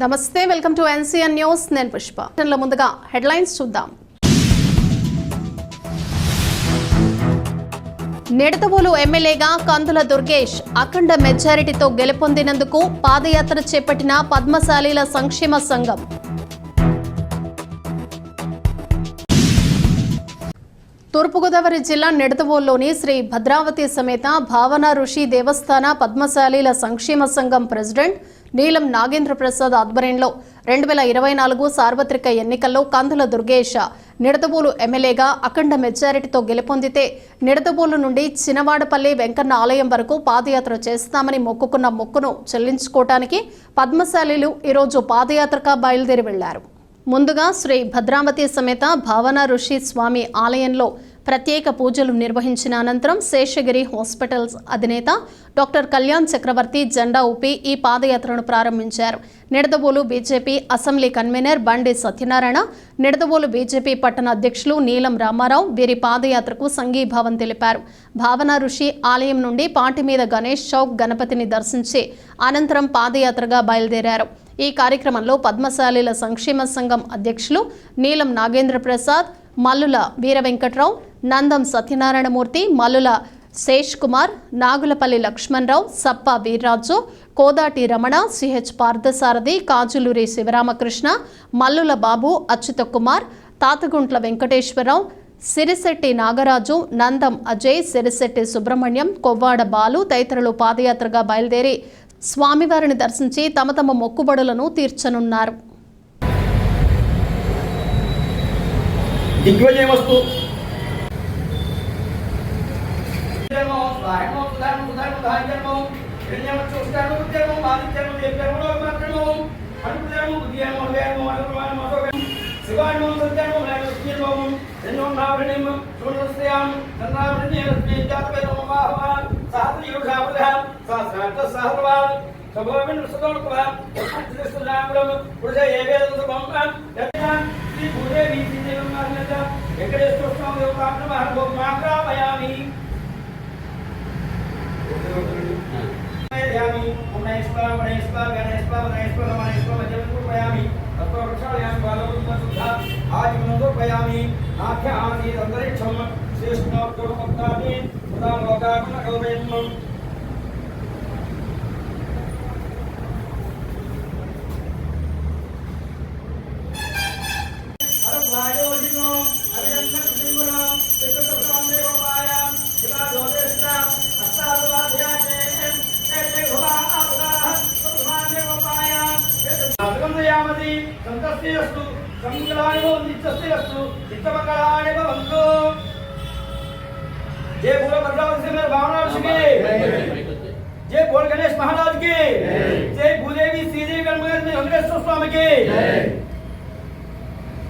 నమస్తే welcome to NCN news. నేను పుష్ప. ముందుగా హెడ్లైన్స్ చూద్దాం. నిడతవోలు ఎమ్మెల్యేగా కందుల దుర్గేష్ అఖండ మెజారిటీతో గెలుపొందినందుకు పాదయాత్ర చేపట్టిన పద్మశాలీల సంక్షేమ సంఘం. తూర్పుగోదావరి జిల్లా నిడతవోల్లోని శ్రీ భద్రావతి సమేత భావన ఋషి దేవస్థాన పద్మశాలీల సంక్షేమ సంఘం ప్రెసిడెంట్ నీలం నాగేంద్ర ప్రసాద్ ఆధ్వర్యంలో రెండు వేల ఇరవై నాలుగు సార్వత్రిక ఎన్నికల్లో కందుల దుర్గేష్ నిడదబోలు ఎమ్మెల్యేగా అఖండ మెజారిటీతో గెలుపొందితే నిడదబోలు నుండి చినవాడపల్లి వెంకన్న ఆలయం వరకు పాదయాత్ర చేస్తామని మొక్కుకున్న మొక్కును చెల్లించుకోవటానికి పద్మశాలీలు ఈరోజు పాదయాత్రగా బయలుదేరి వెళ్ళారు. ముందుగా శ్రీ భద్రావతి సమేత భావన ఋషి స్వామి ఆలయంలో ప్రత్యేక పూజలు నిర్వహించిన అనంతరం శేషగిరి హాస్పిటల్స్ అధినేత డాక్టర్ కళ్యాణ్ చక్రవర్తి జెండా ఊపి ఈ పాదయాత్రను ప్రారంభించారు. నిడదవోలు బీజేపీ అసెంబ్లీ కన్వీనర్ బండి సత్యనారాయణ నిడదవోలు బీజేపీ పట్టణ అధ్యక్షులు నీలం రామారావు వీరి పాదయాత్రకు సంఘీభావం తెలిపారు. భావన ఋషి ఆలయం నుండి పాటి మీద గణేష్ చౌక్ గణపతిని దర్శించి అనంతరం పాదయాత్రగా బయలుదేరారు. ఈ కార్యక్రమంలో పద్మశాలీల సంక్షేమ సంఘం అధ్యక్షులు నీలం నాగేంద్ర ప్రసాద్ మల్లుల వీరవెంకట్రావు నందం సత్యనారాయణమూర్తి మల్లుల శేష్ కుమార్ నాగులపల్లి లక్ష్మణరావు సప్ప వీర్రాజు కోదాటి రమణ సిహెచ్ పార్థసారథి కాజులూరి శివరామకృష్ణ మల్లుల బాబు అచ్యుత కుమార్ తాతగుంట్ల వెంకటేశ్వరరావు సిరిశెట్టి నాగరాజు నందం అజయ్ సిరిశెట్టి సుబ్రహ్మణ్యం కొవ్వాడ బాలు తదితరులు పాదయాత్రగా బయలుదేరి స్వామివారిని దర్శించి తమ తమ మొక్కుబడులను తీర్చనున్నారు. દિગ્ગજ એ વસ્તુ శివాణం సత్యాణం లక్ష్మీర్వం జన్మం నావరణిం సుమనస్యాం సన్నావరణి రత్నే జాతవేదం మహావాన్ సహస్రయోషావృధాన్ సహస్రార్థ సహస్రవాన్ సభోమిన్ సుతోణుకువ సహస్రనామరం పురుష ఏవేదం సుభం యజ్ఞాన్ దిగ్విజయమస్తు వెంకటేశ్వర స్వామి దేవతాయామి ధ్యామి ఉన్నయస్వ వనయస్వ బాలవృద్ధ यामति सन्तस्य जय भोले गणेश महाराज के जय भूदेवी श्रीदेवी गणपति में अंग्रेज़ स्वामी के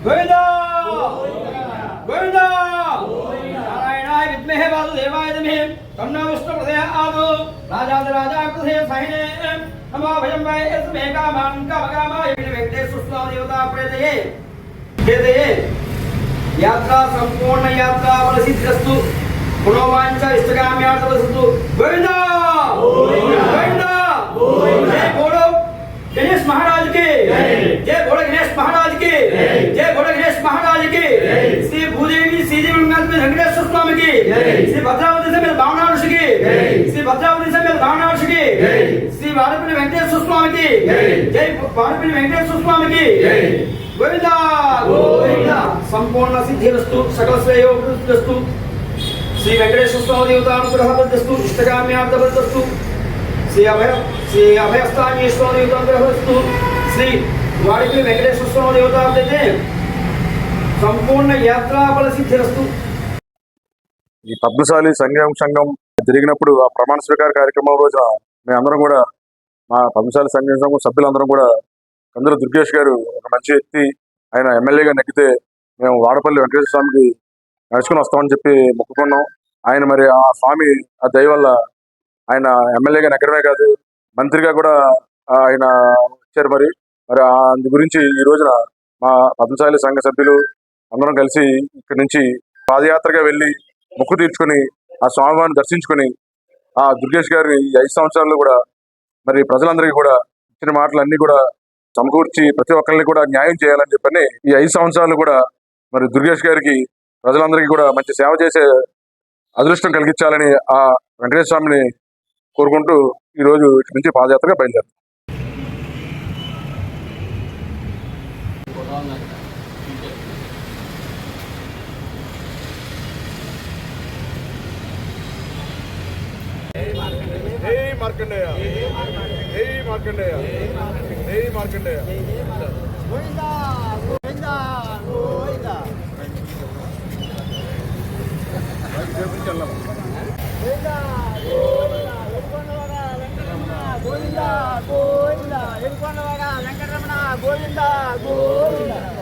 गोविंदा! गोविंदा! नारायणाय विद्महे वासुदेवाय धीमहि तन्नो विष्णु प्रचोदयात् राजाद राजा कृते सहिने। नमो भयं वै यस्मे कामान् कामकामाय वेंकटेश्वर स्वामी देवता प्रेतये। प्रेतये। यात्रा संपूर्ण यात्रा फलसिद्धिरस्तु मनोवांఛ इष्टकाम्यार्थवस्तु गोविंद! गोविंद! जय बोलो गणेश महाराज की। जय। बोलो गणेश महाराज की। जय। बोलो गणेश महाराज की। श्री भूदेवी श्रीदेवी में वेंकटेश्वर स्वामी की। श्री भद्रावती శ్రీ భద్రావతి సభ్యుల భావనవర్షికి శ్రీ వాడపల్లి వెంకటేశ్వర స్వామికి జై. వాడపల్లి వెంకటేశ్వర స్వామికి గోవింద. గోవింద. సంపూర్ణ సిద్ధిరస్తు సకల శ్రేయోస్తు శ్రీ వెంకటేశ్వర స్వామి దేవతానుగ్రహ వర్ధస్తు ఇష్టకామ్యార్థ వర్ధస్తు శ్రీ అభయ శ్రీ అభయస్థాని స్వామి దేవతానుగ్రహ వర్ధస్తు శ్రీ వాడిపల్లి వెంకటేశ్వర స్వామి దేవతార్థైతే సంపూర్ణ యాత్రాఫల సిద్ధిరస్తు. ఈ పద్మశాలి సంఘం సంఘం జరిగినప్పుడు ఆ ప్రమాణ స్వీకార కార్యక్రమం రోజున మేమందరం కూడా మా పద్మశాలి సంఘం సంఘం సభ్యులందరం కూడా కందుల దుర్గేష్ గారు ఒక మంచి వ్యక్తి. ఆయన ఎమ్మెల్యేగా నెగ్గితే మేము వాడపల్లి వెంకటేశ్వర స్వామికి నడుచుకుని వస్తామని చెప్పి మొక్కుకున్నాం. ఆయన మరి ఆ స్వామి ఆ దయ వల్ల ఆయన ఎమ్మెల్యేగా నెగ్గడమే కాదు మంత్రిగా కూడా ఆయన వచ్చారు మరి. మరి ఆ అందు గురించి ఈ రోజున మా పద్మశాలి సంఘ సభ్యులు అందరం కలిసి ఇక్కడి నుంచి పాదయాత్రగా వెళ్ళి మొక్కు తీర్చుకొని ఆ స్వామివారిని దర్శించుకొని ఆ దుర్గేష్ గారిని ఈ ఐదు సంవత్సరాల్లో కూడా మరి ప్రజలందరికీ కూడా ఇచ్చిన మాటలన్నీ కూడా సమకూర్చి ప్రతి ఒక్కరిని కూడా న్యాయం చేయాలని చెప్పని ఈ ఐదు సంవత్సరాలు కూడా మరి దుర్గేష్ గారికి ప్రజలందరికీ కూడా మంచి సేవ చేసే అదృష్టం కలిగించాలని ఆ వెంకటేశ్వర స్వామిని కోరుకుంటూ ఈ రోజు నుంచి పాదయాత్రగా బయలుదేరు జై మార్కండేయ జై మార్కండేయ జై మార్కండేయ జై మార్కండేయ జై మార్కండేయ